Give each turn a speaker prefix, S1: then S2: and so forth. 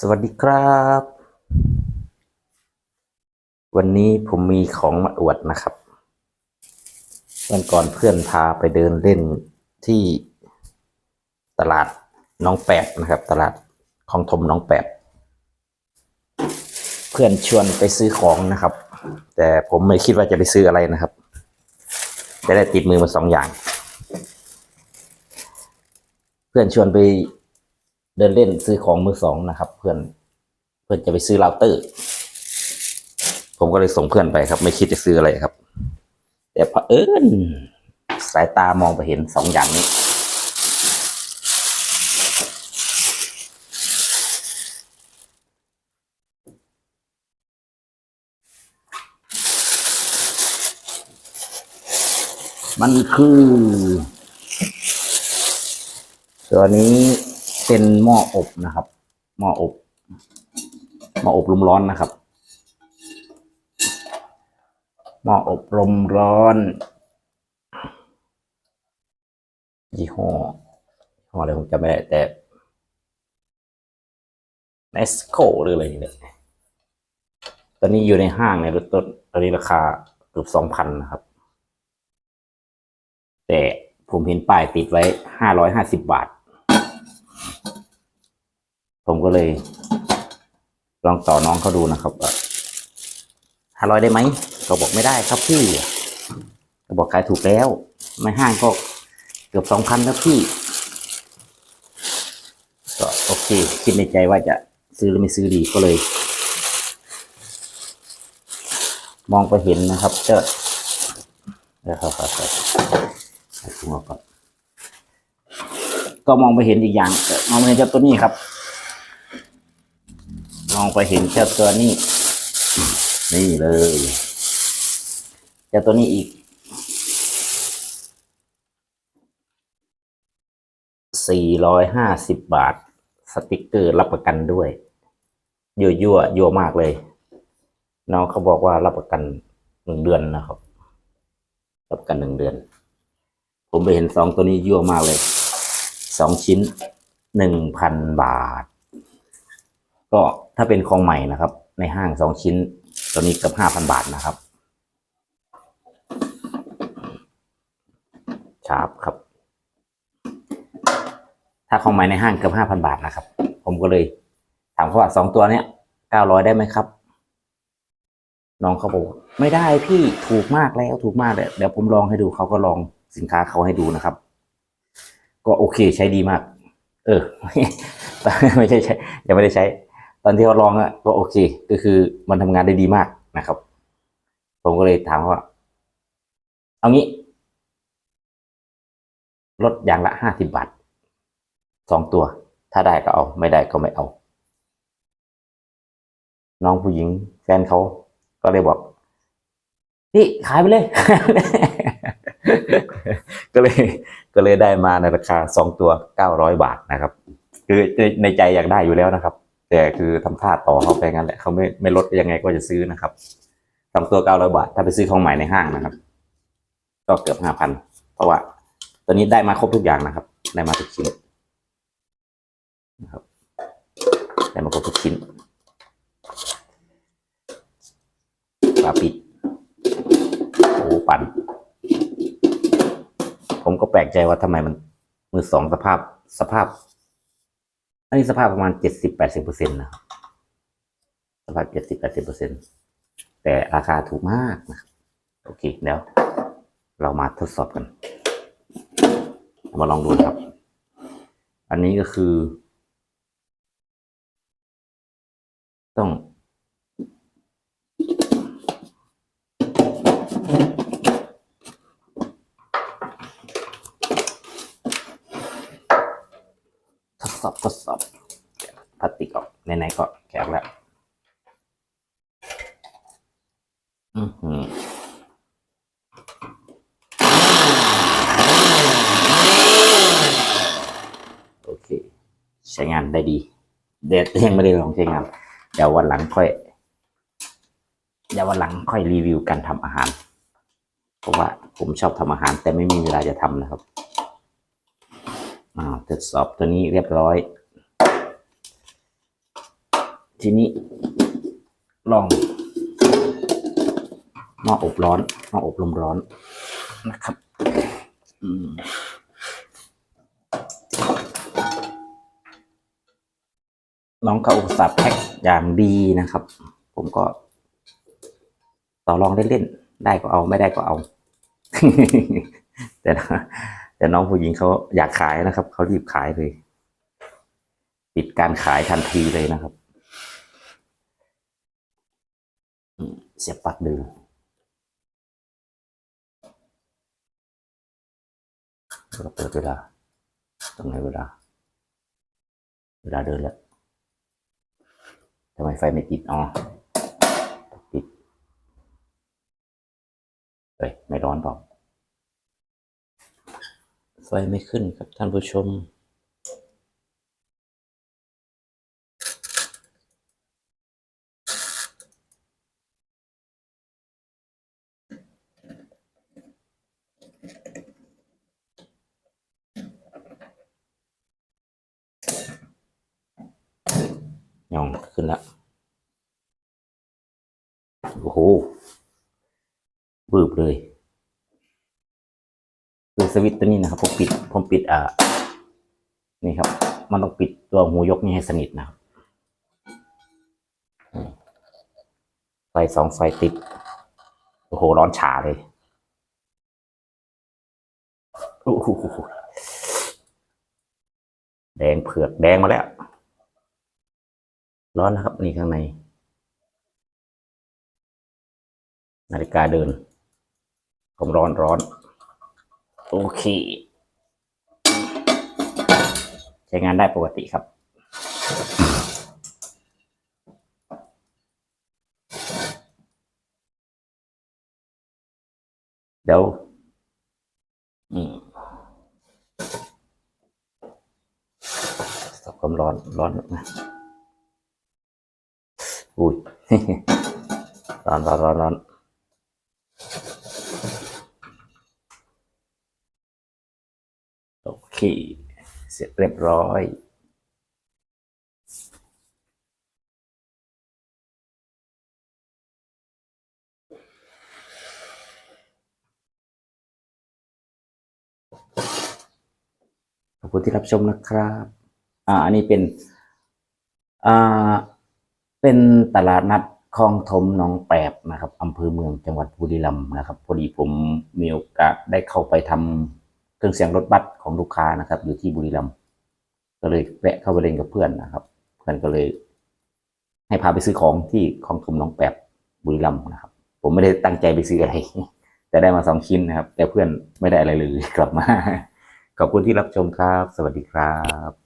S1: สวัสดีครับ วันนี้ผมมีของมาอวดนะครับ วันก่อนเพื่อนพาไปเดินเล่นที่ตลาดน้องแปดนะครับ ตลาดคลองถมน้องแปด เพื่อนชวนไปซื้อของนะครับ แต่ผมไม่คิดว่าจะไปซื้ออะไรนะครับจะได้ติดมือมาสองอย่าง เพื่อนชวนไป เดินเล่นซื้อของมือสองนะครับ เพื่อนเพื่อนจะไปซื้อเราเตอร์ ผมก็เลยส่งเพื่อนไปครับ ไม่คิดจะซื้ออะไรครับ แต่พอเอิญสายตามองไปเห็นสองอย่างนี้ มันคือ ตัวนี้ เป็นหม้ออบนะครับ หม้ออบหม้ออบลมร้อนนะครับ หม้ออบลมร้อนยี่ห้อยี่ห้ออะไรผมจำไม่ได้แต่เนสโคหรืออะไรนี่แหละตอนนี้อยู่ในห้างในรถต้นตอนนี้ราคาเกือบสองพันนะครับ แต่ผมเห็นป้ายติดไว้ห้าร้อยห้าสิบบาท ผมก็เลย ลองต่อน้องเขาดูนะครับว่าห้าร้อยได้ไหมเขาบอกไม่ได้ครับพี่เขาบอกขายถูกแล้วในห้างก็เกือบสองพันแล้วพี่ก็โอเค คิดในใจว่าจะซื้อหรือไม่ซื้อดีก็เลย มองไปเห็นนะครับ เจ้าเดี๋ยวครับครับครับใส่ถุงออกก่อนก็มองไปเห็นอีกอย่างมองไปเห็นเจ้าตัวนี้ครับ มองไปเห็นเจ้าตัวนี้ นี่เลยเจ้าตัวนี้อีกสี่ร้อยห้าสิบบาท สติกเกอร์รับประกันด้วยยั่วยั่วยั่วมากเลย น้องเขาบอกว่ารับประกันหนึ่งเดือนนะครับ รับประกันหนึ่งเดือน ผมไปเห็นซองตัวนี้ยั่วมากเลยสองชิ้นหนึ่งพันบาท ก็ถ้าเป็นของใหม่นะครับ ในห้างสองชิ้นตัวนี้เกือบห้าพันบาทนะครับชาร์ปครับ ถ้าของใหม่ในห้างเกือบห้าพันบาทนะครับ ผมก็เลยถามเขาว่าสองตัวเนี้ยเก้าร้อยได้ไหมครับ น้องเขาบอกไม่ได้พี่ถูกมากแล้วถูกมากเลยเดี๋ยวผมลองให้ดูเขาก็ลองสินค้าเขาให้ดูนะครับ ก็โอเคใช้ดีมาก เออ ไม่ใช่ใช้ยังไม่ได้ใช้ ตอนที่เขาลองอะก็โอเค ก็คือมันทำงานได้ดีมากนะครับ ผมก็เลยถามว่า เอางี้ ลดอย่างละห้าสิบบาทสองตัว ถ้าได้ก็เอา ไม่ได้ก็ไม่เอา น้องผู้หญิงแฟนเขาก็เลยบอกพี่ขายไปเลย ก็เลย ก็เลยได้มาในราคาสองตัวเก้าร้อยบาทนะครับ คือในใจอยากได้อยู่แล้วนะครับ แต่คือทำท่าต่อเขาไปงั้นแหละเขาไม่ไม่ลดยังไงก็จะซื้อนะครับสองตัวเก้าร้อยบาท ถ้าไปซื้อของใหม่ในห้างนะครับ ก็เกือบห้าพันเพราะว่าตัวนี้ได้มาครบทุกอย่างนะครับ ได้มาทุกชิ้นนะครับได้มาครบทุกชิ้นฝาปิดโอ้ปั่นผมก็แปลกใจว่าทำไมมันมือสองสภาพสภาพ อันนี้สภาพประมาณเจ็ดสิบแปดสิบเปอร์เซ็นต์นะครับสภาพเจ็ดสิบแปดสิบเปอร์เซ็นต์แต่ราคาถูกมากนะโอเคเดี๋ยวเรามาทดสอบกัน มาลองดูครับ อันนี้ก็คือ สอบทดสอบพลาสติกออกไหนๆก็แข็งแล้วอือหือโอเค ใช้งานได้ดีเด็ดยังไม่ได้ลองใช้งาน เดี๋ยววันหลังค่อย เดี๋ยววันหลังค่อยรีวิวการทำอาหาร เพราะว่าผมชอบทำอาหาร แต่ไม่มีเวลาจะทำนะครับ อ่าทดสอบตัวนี้เรียบร้อย ทีนี้ลองหม้ออบร้อนหม้ออบลมร้อนนะครับอืมน้องเขาอุตส่าห์แพ็คอย่างดีนะครับ ผมก็ ต่อรองเล่นๆ ได้ก็เอาไม่ได้ก็เอา แต่ แต่น้องผู้หญิงเขาอยากขายนะครับเขารีบขายเลย ปิดการขายทันทีเลยนะครับเสียบปลั๊กดึงเราเปิดเวลาตรงไหนเวลา เวลาเดินแล้วทำไมไฟไม่ติดอ๋อติดเฮ้ยไม่ร้อนเปล่า ไฟไม่ขึ้นครับท่านผู้ชม ยองขึ้นแล้วโอ้โหวืบเลย คือสวิตช์ตัวนี้นะครับผมปิดผมปิดอ่านี่ครับ มันต้องปิดตัวหูยกนี่ให้สนิทนะครับไฟสองไฟติดโอ้โหร้อนฉาเลยโอ้โหแดงเผือกแดงมาแล้ว ร้อนนะครับ นี่ข้างใน นาฬิกาเดินผมร้อนร้อน โอเค ใช้งานได้ปกติครับ เดี๋ยวสับความร้อน ร้อนนะอุ้ยร้อนร้อนร้อนร้อน โอเคเสร็จเรียบร้อย ขอบคุณที่รับชมนะครับ อ่า อันนี้เป็น อ่า เป็นตลาดนัดคลองถมหนองแปบนะครับอำเภอเมืองจังหวัดบุรีรัมย์นะครับ พอดีผมมีโอกาสได้เข้าไปทำ รื่องเสียงรถบัสของลูกค้านะครับ อยู่ที่บุรีรัมย์ก็เลยแวะเข้าไปเล่นกับเพื่อนนะครับ เพื่อนก็เลย ให้พาไปซื้อของที่คลองถมหนองแปบบุรีรัมย์นะครับ ผมไม่ได้ตั้งใจไปซื้ออะไรแต่ได้มาสองชิ้นนะครับ แต่เพื่อนไม่ได้อะไรเลยกลับมา ขอบคุณที่รับชมครับ สวัสดีครับ